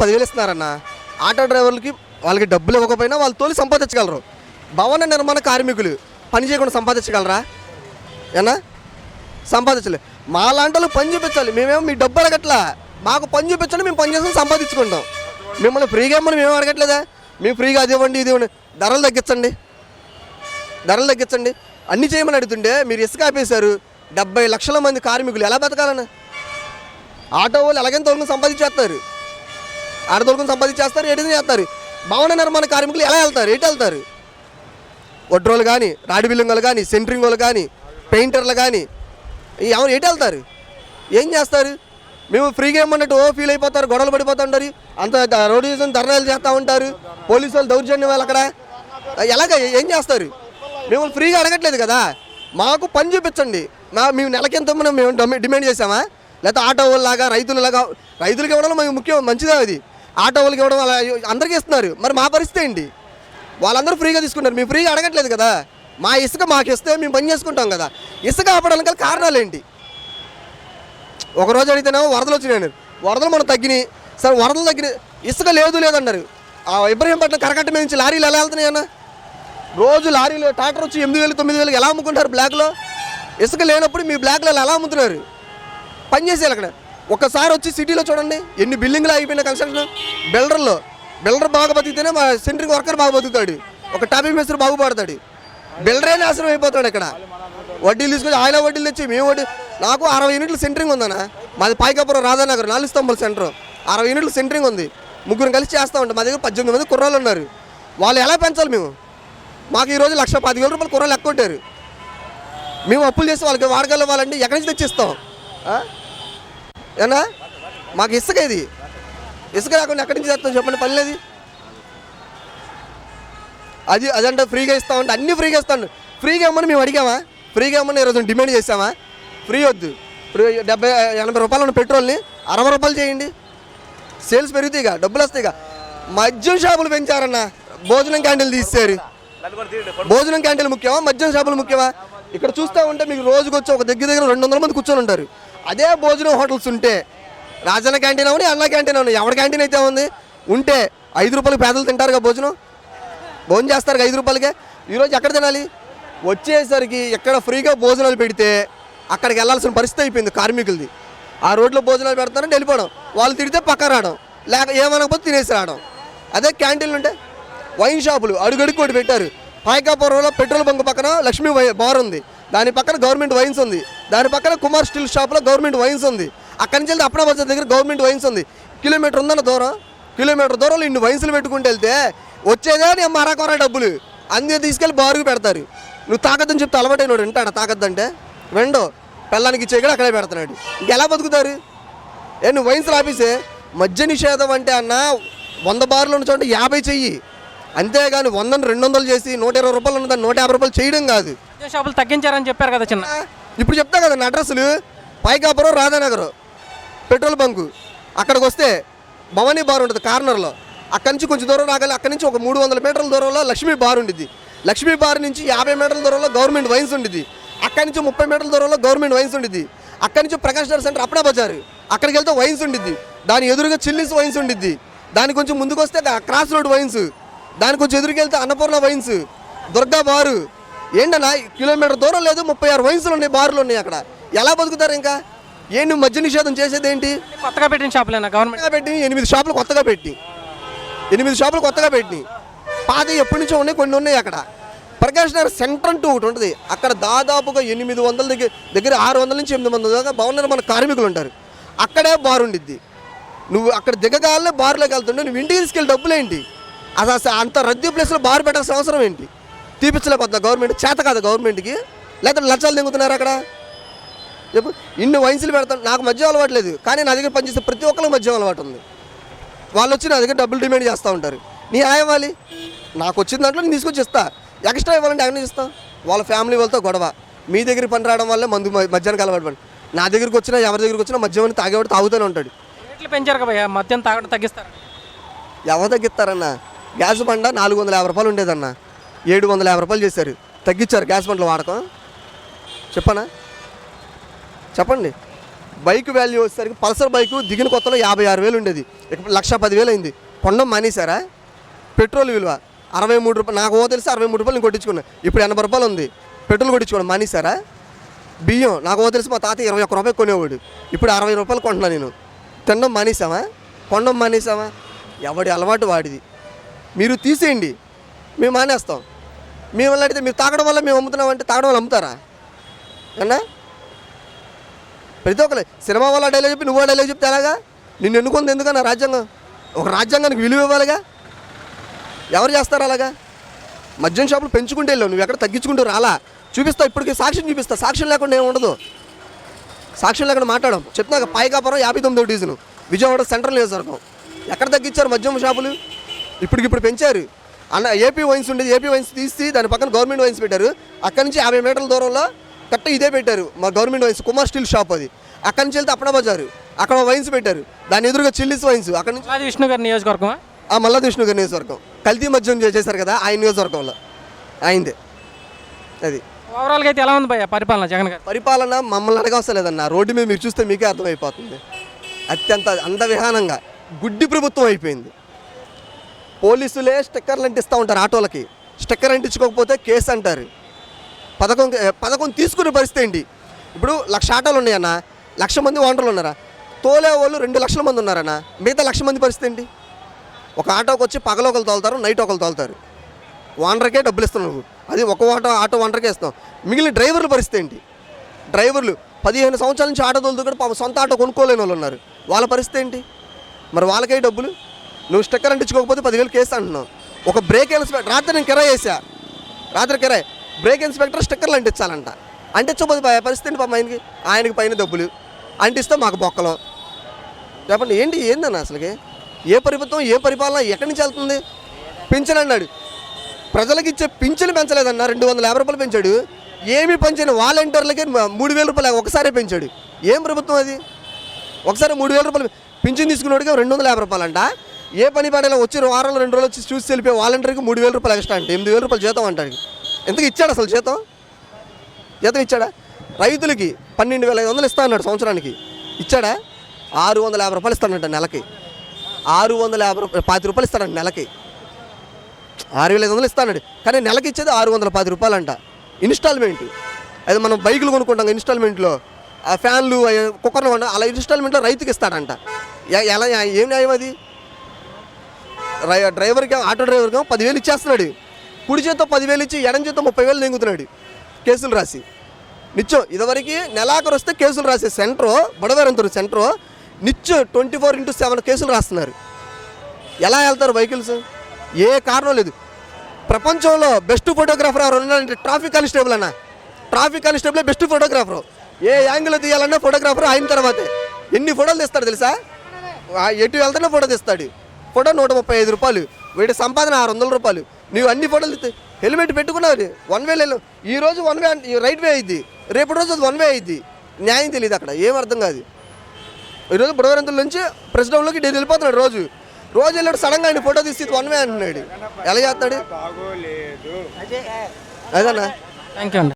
పదివేలు ఇస్తున్నారన్న ఆటో డ్రైవర్లకి వాళ్ళకి డబ్బులు ఇవ్వకపోయినా వాళ్ళు తోలి సంపాదించగలరు. భవన నిర్మాణ కార్మికులు పని చేయకుండా సంపాదించగలరా? ఏనా? సంపాదించలే. మా లాంటి వాళ్ళు పని చూపించాలి. మేమేమో మీ డబ్బు అడగట్లా. మాకు పని చూపించండి మేము పని చేసుకుని సంపాదించుకుంటాం. మిమ్మల్ని ఫ్రీగా ఇవ్వమని మేము అడగట్లేదా? మేము ఫ్రీగా అది ఇవ్వండి ఇది ఇవ్వండి. ధరలు తగ్గించండి. ధరలు తగ్గించండి. అన్ని చేయమని అడుగుతుండే మీరు ఇసుక ఆపేశారు. డెబ్బై లక్షల మంది కార్మికులు ఎలా బతకాలని ఆటో వాళ్ళు ఎలాగైనా తొలగిన సంపాదించేస్తారు. ఆడ సంపాదించేస్తారు ఎటు చేస్తారు. భవన నిర్మాణ కార్మికులు ఎలా వెళ్తారు? ఎటు వెళ్తారు? ఒడ్రోలు కానీ రాడి బిల్లింగులు కానీ సెంట్రింగ్ వాళ్ళు కానీ పెయింటర్లు కానీ ఎవరు ఎటు వెళ్తారు? ఏం చేస్తారు? మేము ఫ్రీగా ఏమన్నట్టు ఓ ఫీల్ అయిపోతారు గొడవలు పడిపోతూ ఉంటారు. అంత రోడ్డు మీద ధర్నాలు చేస్తూ ఉంటారు. పోలీసు వాళ్ళు దౌర్జన్యం వాళ్ళు అక్కడ. ఎలాగ ఏం చేస్తారు? మేము ఫ్రీగా అడగట్లేదు కదా? మాకు పని చూపించండి. మా మేము నెలకింత మనం మేము డిమాండ్ చేసామా లేకపోతే ఆటో వాళ్ళలాగా రైతులలాగా రైతులకి ఇవ్వడం మేము ముఖ్యం మంచిదే అది? ఆటో వాళ్ళకి ఇవ్వడం అలా అందరికీ ఇస్తున్నారు. మరి మా పరిస్థితి ఏంటి? వాళ్ళందరూ ఫ్రీగా తీసుకుంటారు. మేము ఫ్రీగా అడగట్లేదు కదా? మా ఇసుక మాకు ఇస్తే మేము పని చేసుకుంటాం కదా? ఇసుక ఆపడానికి గల కారణాలు ఏంటి? ఒక రోజు అడిగితేనేమో వరదలు వచ్చినాయి వరదలు మనం తగ్గినాయి. సరే వరదలు తగ్గినాయి ఇసుక లేదు లేదన్నారు ఆ ఇబ్రహీంపట్నం కరకట్ట మీద నుంచి లారీలు ఎలా వెళ్తున్నాయి అన్న? రోజు లారీలు ట్రాక్టర్ వచ్చి ఎనిమిది వేలు తొమ్మిది వేలు ఎలా అమ్ముకుంటారు బ్లాక్లో? ఇసుక లేనప్పుడు మీ బ్లాక్లో ఎలా అమ్ముతున్నారు? పని చేసేయాలి అక్కడ. ఒకసారి వచ్చి సిటీలో చూడండి. ఎన్ని బిల్డింగ్లు అయిపోయిన కన్స్ట్రక్షన్ బిల్డర్లో. బిల్డర్ బాగా బతికితేనే మా సెంట్రింగ్ వర్కర్ బాగా బతుకుతాడు. ఒక టాపింగ్ మేస్త్రి బాగుపడతాడు. బిల్డరే నాశనం అయిపోతాడు ఇక్కడ వడ్డీలు తీసుకొని ఆయన వడ్డీలు తెచ్చి మేము వడ్డీ నాకు అరవై యూనిట్లు సెంటరింగ్ ఉందన్న. మాది పైకాపురం రాధానగర్ నాలుగు స్తంభాల సెంటర్ అరవై యూనిట్లు సెంటరింగ్ ఉంది. ముగ్గురు కలిసి చేస్తూ ఉంటాం. మా దగ్గర పద్దెనిమిది మంది కుర్రాలు ఉన్నారు. వాళ్ళు ఎలా పెంచాలి మేము? మాకు ఈరోజు లక్ష పదివేల రూపాయలు కుర్రాలు ఎక్కువ ఉంటారు మేము అప్పులు చేసి వాళ్ళకి వాడగల వాళ్ళండి ఎక్కడి నుంచి తెచ్చిస్తాం? ఏనా మాకు ఇసుక ఇది. ఇసుక రాకుండా ఎక్కడి నుంచి తెస్తాం చెప్పండి పని లేదు అది అదంటే ఫ్రీగా ఇస్తామంటే అన్నీ ఫ్రీగా ఇస్తాను ఫ్రీగా ఇమ్మని మేము అడిగామా? ఫ్రీగా ఇమ్మని ఈరోజు డిమాండ్ చేసామా ఫ్రీ వద్దు. ఇప్పుడు డెబ్బై ఎనభై రూపాయలు ఉన్న పెట్రోల్ని అరవై రూపాయలు చేయండి. సేల్స్ పెరుగుతాయి ఇక డబ్బులు వస్తాయి ఇక మద్యం షాపులు పెంచారన్న భోజనం క్యాంటీన్లు తీసేరు భోజనం క్యాంటీన్లు ముఖ్యమా? మద్యం షాపులు ముఖ్యమా? ఇక్కడ చూస్తూ ఉంటే మీకు రోజుకి వచ్చి ఒక దగ్గర దగ్గర రెండు వందల మంది కూర్చొని ఉంటారు. అదే భోజనం హోటల్స్ ఉంటే రాజన్న క్యాంటీన్ అవని అన్న క్యాంటీన్ అవని ఎవరి క్యాంటీన్ అయితే ఉంది ఉంటే ఐదు రూపాయలు పేదలు తింటారుగా భోజనం? భోజనం చేస్తారు ఐదు రూపాయలకే? ఈరోజు ఎక్కడ తినాలి? వచ్చేసరికి ఎక్కడ ఫ్రీగా భోజనాలు పెడితే అక్కడికి వెళ్ళాల్సిన పరిస్థితి అయిపోయింది కార్మికులది. ఆ రోడ్లో భోజనాలు పెడతారని వెళ్ళిపోవడం. వాళ్ళు తిడితే పక్క రావడం లేక ఏమనకపోతే తినేసి రావడం. అదే క్యాంటీన్లు ఉంటే వైన్ షాపులు అడుగడుక్కోటి ఒకటి పెట్టారు. పాయకాపురంలో పెట్రోల్ బంక్ పక్కన లక్ష్మీ వై బార్ ఉంది. దాని పక్కన గవర్నమెంట్ వైన్స్ ఉంది. దాని పక్కన కుమార్ స్టీల్ షాప్లో గవర్నమెంట్ వైన్స్ ఉంది. అక్కడి నుంచి వెళ్తే అప్పుడే బజార్ దగ్గర గవర్నమెంట్ వైన్స్ ఉంది. కిలోమీటర్ ఉందన్న దూరం. కిలోమీటర్ దూరంలో ఇన్ని వైన్స్లు పెట్టుకుంటూ వెళ్తే వచ్చేదే నీ మరాకొర డబ్బులు. అన్నీ తీసుకెళ్ళి బారుకు పెడతారు. నువ్వు తాగద్దని చెప్తే అలవాటైనోడు వింటాడా? తాగద్దంటే వెండో. పెళ్ళానికి ఇచ్చే కూడా అక్కడే పెడుతున్నాడు. ఇంకెలా బతుకుతారు? ఏ నువ్వు వైన్స్ ఆపేసే మద్య నిషేధం అంటే అన్న వంద బార్లు ఉన్న చోట యాభై చెయ్యి. అంతేగాని వందను రెండు వందలు చేసి నూట ఇరవై రూపాయలు ఉన్నదాన్ని నూట యాభై రూపాయలు చేయడం కాదు. షాపులు తగ్గించారని చెప్పారు కదా చిన్న. ఇప్పుడు చెప్తా కదా నా అడ్రస్లు పైకాపురం రాధానగర్ పెట్రోల్ బంకు. అక్కడికి వస్తే భవానీ బార్ ఉంటుంది కార్నర్లో. అక్కడి నుంచి కొంచెం దూరం రాగాలి అక్కడి నుంచి ఒక మూడు వందల మీటర్ల దూరంలో లక్ష్మీ బార్ ఉండిద్ది. లక్ష్మీ బార్ నుంచి యాభై మీటర్ల దూరంలో గవర్నమెంట్ వైన్స్ ఉండిద్ది. అక్కడి నుంచి ముప్పై మీటర్ల దూరంలో గవర్నమెంట్ వైన్స్ ఉండిద్ది. అక్కడి నుంచి ప్రకాష్ నగర్ సెంటర్ అప్పుడే బజారు. అక్కడికి వెళ్తే వైన్స్ ఉండిద్ది. దాని ఎదురుగా చిల్లీస్ వైన్స్ ఉండిద్ది. దాని కొంచెం ముందుకు వస్తే క్రాస్ రోడ్ వైన్స్. దాని కొంచెం ఎదురుకి వెళ్తే అన్నపూర్ణ వైన్స్ దుర్గా బారు. ఏంటన్నా కిలోమీటర్ దూరం లేదు ముప్పై ఆరు వయసులు ఉన్నాయి బారులు ఉన్నాయి అక్కడ. ఎలా బతుకుతారు ఇంకా? ఏం నువ్వు మద్య నిషేధం చేసేది ఏంటి కొత్తగా పెట్టిన షాపులేనా గవర్నమెంట్ పెట్టి ఎనిమిది షాపులు కొత్తగా పెట్టి ఎనిమిది షాపులు కొత్తగా పెట్టి పాత ఎప్పటి నుంచో ఉన్నాయి కొన్ని ఉన్నాయి అక్కడ. ప్రకాష్ నగర్ సెంటర్ అంటూ ఒకటి ఉంటుంది. అక్కడ దాదాపుగా ఎనిమిది వందల దగ్గర దగ్గర ఆరు వందల నుంచి ఎనిమిది వందల దాకా భవన నిర్మాణ కార్మికులు ఉంటారు. అక్కడే బార్ ఉండిద్ది. నువ్వు అక్కడ దిగగాలనే బార్లోకి వెళ్తుంటే నువ్వు ఇంటికి తీసుకెళ్ళి డబ్బులేంటి? అసలు అంత రద్దీ ప్లేస్లో బార్ పెట్టాల్సిన అవసరం ఏంటి? తీపించలేకపోతుందా గవర్నమెంట్? చేత కాదు గవర్నమెంట్కి? లేకపోతే లక్షలు దింగుతున్నారు అక్కడ? చెప్పు. ఇన్ని వయసులు పెడతాను నాకు మద్యం అలవాటు లేదు. కానీ నా దగ్గర పనిచేసే ప్రతి ఒక్కరికి మద్యం అలవాటు ఉంది. వాళ్ళు వచ్చి నా దగ్గర డబ్బులు డిమాండ్ చేస్తూ ఉంటారు. నీ ఆ ఇవ్వాలి. నాకు వచ్చిన దాంట్లో నేను తీసుకొచ్చి ఇస్తా. ఎక్స్ట్రా ఇవ్వాలంటే ఎక్కడ ఇస్తా వాళ్ళ ఫ్యామిలీ వాళ్ళతో గొడవ. మీ దగ్గర పని రావడం వల్లే మందు మ- మద్యానికి అలవాటు పడి నా దగ్గరికి వచ్చినా ఎవరి దగ్గరికి వచ్చినా మద్యం తాగేవాడు తాగుతూనే ఉంటాడు. పెంచారు కదా మద్యం తాగడం తగ్గిస్తారు. ఎవరు తగ్గిస్తారన్న? గ్యాస్ బండ నాలుగు వందల యాభై రూపాయలు ఉండేదన్న. ఏడు వందల యాభై రూపాయలు చేశారు. తగ్గించారు గ్యాస్ బండ్ల వాడకం. చెప్పనా? చెప్పండి. బైక్ వాల్యూ వచ్చేసరికి పల్సర్ బైక్ దిగిన కొత్తలో యాభై ఆరు వేలు ఉండేది. ఇప్పుడు లక్ష పదివేలు అయింది. కొండం మానేశారా? పెట్రోల్ విలువ అరవై మూడు రూపాయలు నాకు ఓ తెలిసి అరవై మూడు రూపాయలు నేను కొట్టించుకున్నా. ఇప్పుడు ఎనభై రూపాయలు ఉంది. పెట్రోల్ కొట్టించుకోవడం మానేశారా? బియ్యం నాకు ఓ తెలిసి మా తాత ఇరవై ఒక్క రూపాయలు కొనేవాడు. ఇప్పుడు అరవై రూపాయలు కొంటున్నాను నేను. తినడం మానేసామా కొండం మానేసామా ఎవడి అలవాటు వాడిది. మీరు తీసేయండి మేము మానేస్తాం. మేము వల్ల అడిగితే మీరు తాగడం వల్ల మేము అమ్ముతున్నామంటే తాగడం వల్ల అమ్ముతారా? అన్నా? ప్రతి ఒక్కరు సినిమా వల్ల డైలాగ్ చెప్పి నువ్వు డైలాగ్ చెప్తే ఎలాగా? నిన్ను ఎన్నుకుంది ఎందుకన్నా రాజ్యాంగం? ఒక రాజ్యాంగానికి విలువ ఇవ్వాలిగా? ఎవరు చేస్తారు అలాగా? మద్యం షాపులు పెంచుకుంటే వెళ్ళావు నువ్వు ఎక్కడ తగ్గించుకుంటూ రాలా? చూపిస్తా ఇప్పటికి సాక్ష్యం చూపిస్తా. సాక్ష్యం లేకుండా ఏమి ఉండదు. సాక్ష్యం లేకుండా మాట్లాడడం. చెప్తున్నాక పైకాపురం యాభై తొమ్మిదో డివిజన్ విజయవాడ సెంట్రల్ నియోజకవర్గం. ఎక్కడ తగ్గించారు మద్యం షాపులు? ఇప్పటికి ఇప్పుడు పెంచారు. అన్న ఏపీ వైన్స్ ఉండేది. ఏపీ వైన్స్ తీసి దాని పక్కన గవర్నమెంట్ వైన్స్ పెట్టారు. అక్కడి నుంచి యాభై మీటర్ల దూరంలో కట్ట ఇదే పెట్టారు మా government wines Kumar steel shop అది. అక్కడి నుంచి వెళ్తే అప్పన బజారు. అక్కడ వైన్స్ పెట్టారు. దాని ఎదురుగా చిల్లీస్ వైన్స్ అక్కడి నుంచి విష్ణు గారి నియోజకవర్గమా? ఆ మల్లా విష్ణు గారి నియోజకవర్గం. కల్తీ మద్యం చేశారు కదా ఆయన నియోజకవర్గంలో. అయిందే. అది. ఓవరాల్గా అయితే ఎలా ఉంది భయ్య పరిపాలన జగన్ గారు? పరిపాలన మమ్మల్ని అడగవసరం లేదన్న రోడ్డు మీద మీరు చూస్తే మీకే అర్థమైపోతుంది. అత్యంత అందవిహానంగా గుడ్డి ప్రభుత్వం అయిపోయింది. పోలీసులే స్టిక్కర్లు అంటిస్తూ ఉంటారు ఆటోలకి. స్టిక్కర్ అంటించుకోకపోతే కేసు అంటారు. పథకం పథకం తీసుకునే పరిస్థితి ఏంటి? ఇప్పుడు లక్ష ఆటోలు ఉన్నాయన్న లక్ష మంది ఓనర్లు ఉన్నారా? తోలే వాళ్ళు రెండు లక్షల మంది ఉన్నారన్న మిగతా లక్ష మంది పరిస్థితి ఏంటి? ఒక ఆటోకి వచ్చి పగలు ఒకరు తోలుతారు నైట్ ఒకరు తోలుతారు. ఓనర్కే డబ్బులు ఇస్తున్నావు అది ఒక ఆటో ఆటో ఓనర్కే ఇస్తాం మిగిలిన డ్రైవర్ల పరిస్థితి ఏంటి? డ్రైవర్లు పదిహేను సంవత్సరాల నుంచి ఆటో తోలుతూ కూడా సొంత ఆటో కొనుక్కోలేని వాళ్ళు ఉన్నారు. వాళ్ళ పరిస్థితి ఏంటి? మరి వాళ్ళకే డబ్బులు? నువ్వు స్టిక్కర్ అంటించుకోకపోతే పదివేలు కేసు అంటున్నావు. ఒక బ్రేక్ ఇన్స్పెక్టర్ రాత్రి నేను కిరాయి వేసా రాత్రి కిరాయి. బ్రేక్ ఇన్స్పెక్టర్ స్టిక్కర్లు అంటించాలంట. అంటించకపోతే ప- పరిస్థితి ఏంటి పాప ఆయనకి? ఆయనకి పైన డబ్బులు. అంటిస్తే మాకు బొక్కలు. చెప్పండి ఏంటి ఏందన్న అసలుకి? ఏ ప్రభుత్వం ఏ పరిపాలన ఎక్కడి నుంచి వెళ్తుంది? పింఛన్ అన్నాడు. ప్రజలకు ఇచ్చే పింఛను పెంచలేదన్న రెండు వందల యాభై రూపాయలు పెంచాడు. ఏమి పెంచిన వాలంటీర్లకి మూడు వేల రూపాయలు ఒకసారే పెంచాడు. ఏం ప్రభుత్వం అది? ఒకసారి మూడు వేల రూపాయలు పింఛన్ తీసుకున్నాడుగా రెండు వందల యాభై రూపాయలు అంట ఏ పని పడేలా వచ్చి వారాలు రెండు రోజులు వచ్చి చూసి వెళ్ళిపోయి వాలంటీర్కి మూడు వేల రూపాయలు ఎక్స్ట్రా అంటే ఎనిమిది వేల రూపాయలు జీతం అంటాడు. ఎందుకు ఇచ్చాడు అసలు జీతం? జీతం ఇచ్చాడా? రైతులకి పన్నెండు వేల ఐదు వందలు ఇస్తా అన్నాడు సంవత్సరానికి. ఇచ్చాడా? ఆరు వందల యాభై రూపాయలు ఇస్తాడంట నెలకి. ఆరు వందల యాభై రూపాయలు పాతి రూపాయలు ఇస్తాడంట నెలకి. ఆరు వేల ఐదు వందలు ఇస్తాడు కానీ నెలకి ఇచ్చేది ఆరు వందల పది రూపాయలు అంట ఇన్స్టాల్మెంట్. అది మనం బైకులు కొనుక్కుంటాం ఇన్స్టాల్మెంట్లో. ఆ ఫ్యాన్లు అవి కుక్కర్లు కొన్నా అలా ఇన్స్టాల్మెంట్లో రైతుకి ఇస్తాడంట. ఎలా ఏం న్యాయం అది? డ్రైవర్కి ఆటో డ్రైవర్కి పదివేలు ఇచ్చేస్తున్నాడు. కుడి చేత్తో పదివేలు ఇచ్చి ఎడం చేత్తో ముప్పై వేలు నెంగుతున్నాడు కేసులు రాసి. నిత్యం ఇదివరకు నెలాఖరు వస్తే కేసులు రాసే సెంటర్ బడవేరంతరు సెంటర్ నిత్యం ట్వంటీ ఫోర్ ఇంటూ సెవెన్ కేసులు రాస్తున్నారు. ఎలా వెళ్తారు వెహికల్స్? ఏ కారణం లేదు. ప్రపంచంలో బెస్ట్ ఫోటోగ్రాఫర్ ఎవరు ఉన్నారంటే ట్రాఫిక్ కానిస్టేబుల్ అన్న. ట్రాఫిక్ కానిస్టేబులే బెస్ట్ ఫోటోగ్రాఫర్. ఏ యాంగిల్ తీయాలన్నా ఫోటోగ్రాఫర్ అయిన తర్వాతే. ఎన్ని ఫోటోలు తీస్తాడు తెలుసా? ఎటు వెళ్తున్నా ఫోటో తీస్తాడు. ఫోటో నూట ముప్పై ఐదు రూపాయలు. వీడి సంపాదన ఆరు వందల రూపాయలు. నీవు అన్ని ఫోటోలు హెల్మెట్ పెట్టుకున్నావు వన్ వే వెళ్ళు ఈ రోజు వన్ వే రైట్ వే అయింది. రేపు రోజు అది వన్ వే అయింది. న్యాయం తెలియదు అక్కడ. ఏం అర్థం కాదు. ఈరోజు బుడవరంతుల నుంచి ప్రెసిడెంట్లోకి డైలీ వెళ్ళిపోతున్నాడు రోజు. రోజు వెళ్ళాడు సడన్గా ఆయన ఫోటో తీసి వన్ వే అంటున్నాడు. ఎలా చేస్తాడు? అదేనా? థ్యాంక్ యూ అండి.